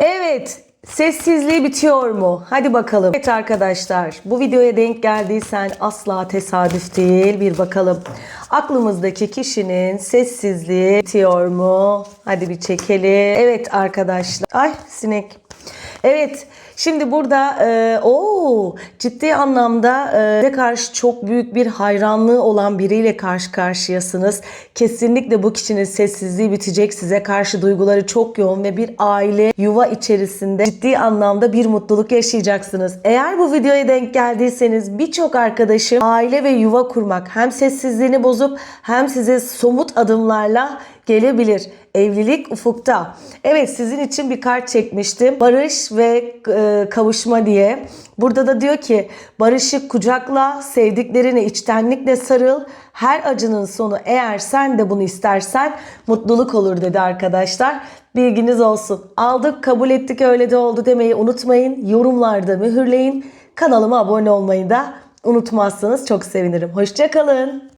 Evet, sessizliği bitiyor mu? Hadi bakalım. Evet arkadaşlar, bu videoya denk geldiysen asla tesadüf değil. Bir bakalım. Aklımızdaki kişinin sessizliği bitiyor mu? Hadi bir çekelim. Evet arkadaşlar. Ay sinek. Evet. Şimdi burada e, o ciddi anlamda e, karşı çok büyük bir hayranlığı olan biriyle karşı karşıyasınız. Kesinlikle bu kişinin sessizliği bitecek. Size karşı duyguları çok yoğun ve bir aile yuva içerisinde ciddi anlamda bir mutluluk yaşayacaksınız. Eğer bu videoya denk geldiyseniz birçok arkadaşım aile ve yuva kurmak hem sessizliğini bozup hem size somut adımlarla gelebilir. Evlilik ufukta. Evet sizin için bir kart çekmiştim. Barış ve e, kavuşma diye. Burada da diyor ki barışı kucakla, sevdiklerine içtenlikle sarıl. Her acının sonu eğer sen de bunu istersen mutluluk olur dedi arkadaşlar. Bilginiz olsun. Aldık, kabul ettik, öyle de oldu demeyi unutmayın. Yorumlarda mühürleyin. Kanalıma abone olmayı da unutmazsanız çok sevinirim. Hoşçakalın.